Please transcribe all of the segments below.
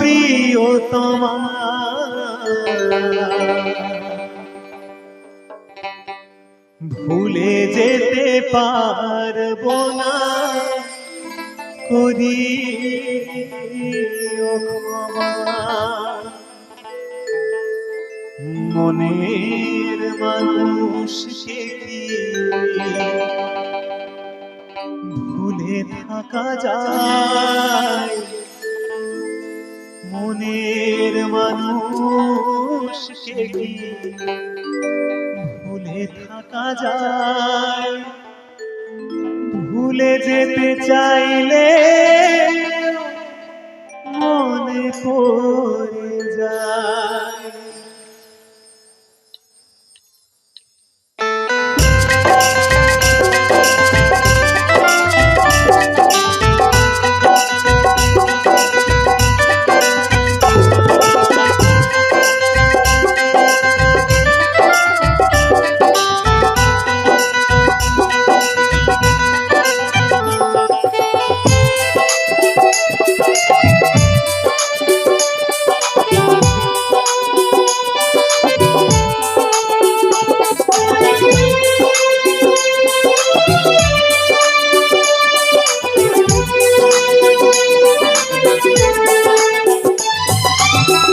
প্রিয়তমা। ভুলে যেতে পারব না। করি মনের মানুষকে কি? ভুলে থাকা যায়। মনের মানুষকে কি ভুলে থাকা যায়। ভুলে যেতে চাইলে মনে পড়ে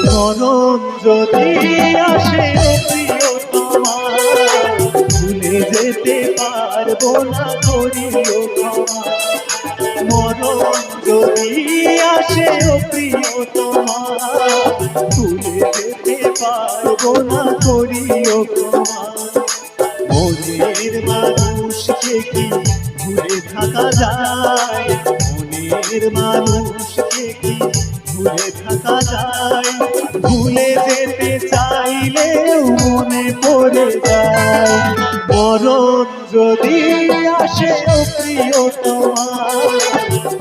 মরণ যদি আসে ভুলে যেতে পারব না করিও মরণ যদি আসে ও প্রিয়তমা ভুলে যেতে পারব না করিও মনের মানুষকে কি ভুলে থাকা যায়? মনের মানুষকে কি ভুলে থাকা যায়, ভুলে যেতে চাইলেও মনে পড়ে যায়। মরণ যদি আসে প্রিয় তোমার,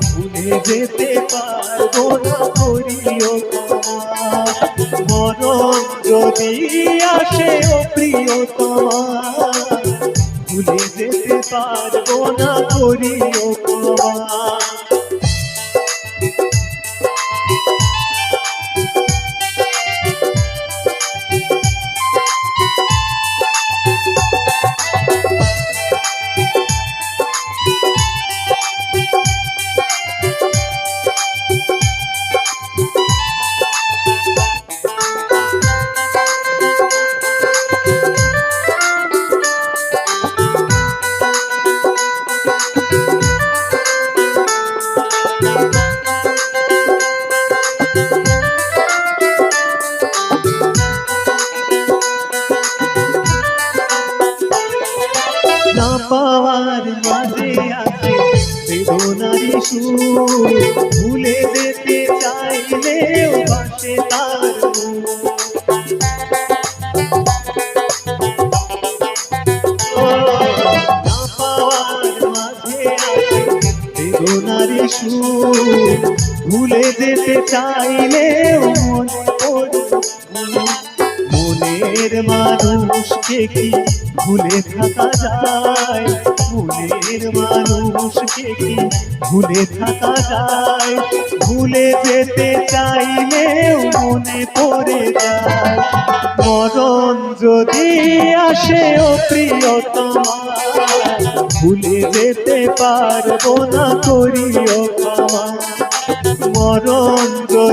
ভুলে যেতে পারব না করিও তোমার। মরণ যদি আসে প্রিয় তোমার, ভুলে যেতে পারব না করিও তোমার। বেদনারি ভুলে যেতে চাইলেও বাসে তার ভুলে যেতে চাইলেও মনে পড়ে। মনের মানুষকে কি ভুলে থাকা যায়। মনের মানুষকে কি ভুলে থাকা যায়। ভুলে যেতে চাইলেও মনে পড়ে যায়। মরণ যদি আসে ও প্রিয়তমা, ভুলে যেতে পারব না করিও মরণ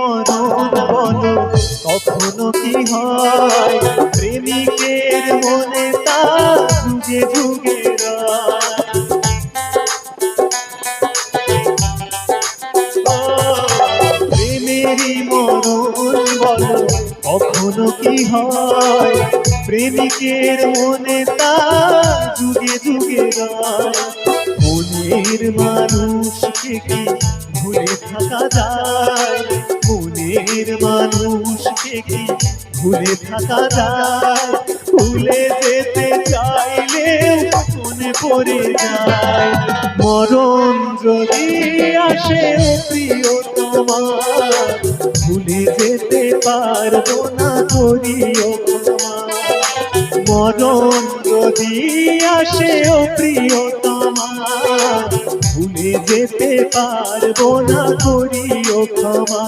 মরণ বল কখনো কি হয়? প্রেমিকের মনে তা যুগে যুগে প্রেমেরই মরণ বলো কখনো কি হয়? প্রেমিকের মনে তা যুগে যুগে মনের মানুষকে কি ভুলে থাকা যায়? মনের মানুষকে কি ভুলে থাকা যায়, ভুলে যেতে চাইলে মনে পড়ে যায়। মরণ যদি আসে প্রিয় তোমার ভুলে যেতে পারব না করিও মরণ যদি আসে ও প্রিয় তোমার ভুলে যেতে পারব না করিও ক্ষমা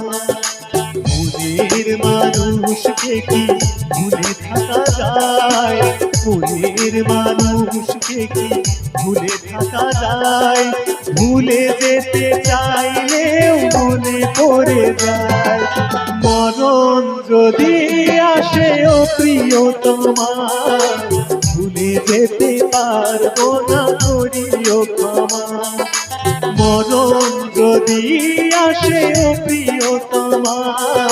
মনের মানুষকে কি ভুলে থাকা যায়। মনের মানুষকে কি ভুলে থাকা যায়। ভুলে যেতে চাইলেও মনে পড়ে যায়। মরণ যদি আসে ও প্রিয় তোমার, ভুলে যেতে পারব না করিও ক্ষমা। মরণ যদি আসে ও প্রিয় তোমার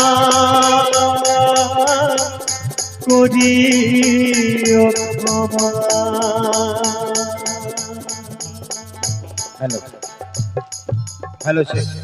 ক্ষমা। হ্যালো। Hello hello